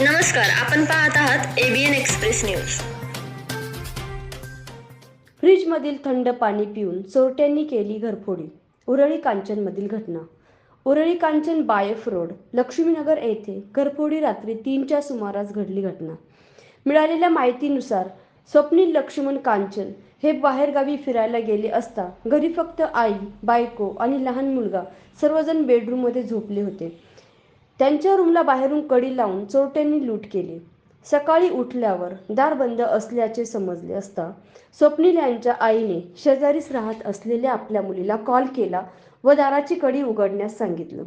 नमस्कार आपण पाहत आहात एबीएन एक्सप्रेस न्यूज फ्रीजमधील थंड पाणी पिऊन चोरट्यांनी केली घरफोडी. उरळी कांचनमधील घटना. उरळी कांचन बायफ रोड लक्ष्मीनगर येथे घरफोडी रात्री तीनच्या सुमारास घडली घटना. मिळालेल्या माहितीनुसार स्वप्नील लक्ष्मण कांचन हे बाहेरगावी फिरायला गेले असता घरी फक्त आई बायको आणि लहान मुलगा सर्वजण बेडरूममध्ये झोपले होते. त्यांच्या रूमला बाहेरून कडी लावून चोरट्यांनी लूट केली. सकाळी उठल्यावर दार बंद असल्याचे समजले असता स्वप्नील यांच्या आईने शेजारीच राहत असलेल्या आपल्या मुलीला कॉल केला व दाराची कडी उघडण्यास सांगितलं.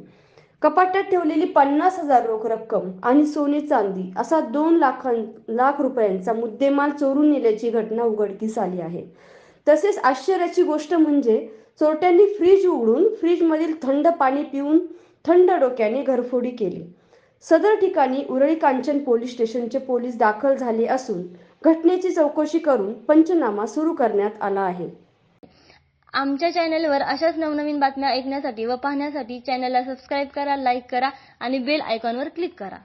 कपाटात ठेवलेली पन्नास हजार रोख रक्कम आणि सोने चांदी असा दोन लाखां लाख रुपयांचा मुद्देमाल चोरून नेल्याची घटना उघडकीस आली आहे. तसेच आश्चर्याची गोष्ट म्हणजे चोरट्यांनी फ्रीज उघडून फ्रीजमधील थंड पाणी पिऊन थंड डोक्याने घरफोडी केली. सदर ठिकाणी उरळी कांचन पोलीस स्टेशनचे पोलीस दाखल झाले असून घटनेची चौकशी करून पंचनामा सुरू करण्यात आला आहे. आमच्या चॅनलवर अशाच नवनवीन बातम्या ऐकण्यासाठी व पाहण्यासाठी चॅनलला सबस्क्राईब करा लाईक करा आणि बेल आयकॉनवर क्लिक करा.